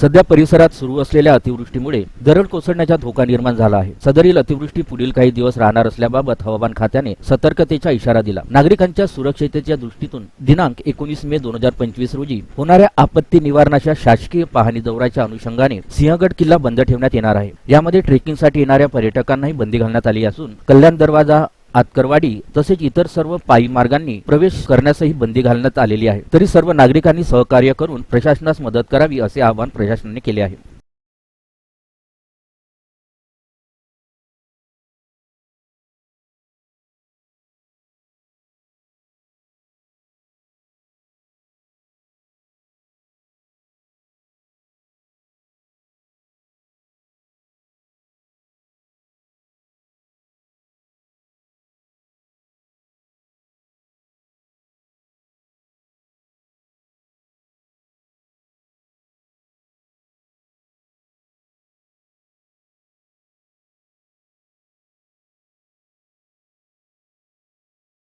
सध्या परिसरात सुरू असलेल्या अतिवृष्टीमुळे दरड कोसळण्याचा धोका निर्माण झाला आहे. सदरील अतिवृष्टी पुढील काही दिवस राहणार असल्याबाबत हवामान खात्याने सतर्कतेचा इशारा दिला. नागरिकांच्या सुरक्षिततेच्या दृष्टीतून दिनांक एकोणीस मे दोन हजार पंचवीस रोजी होणाऱ्या आपत्ती निवारणाच्या शासकीय पाहणी दौऱ्याच्या अनुषंगाने सिंहगड किल्ला बंद ठेवण्यात येणार आहे. यामध्ये ट्रेकिंगसाठी येणाऱ्या पर्यटकांनाही बंदी घालण्यात आली असून कल्याण दरवाजा आतकरवाडी तसेच इतर सर्व पायी मार्गांनी प्रवेश करण्यासही बंदी घालण्यात आलेली आहे. तरी सर्व नागरिकांनी सहकार्य करून प्रशासनास मदत करावी असे आवाहन प्रशासनाने केले आहे.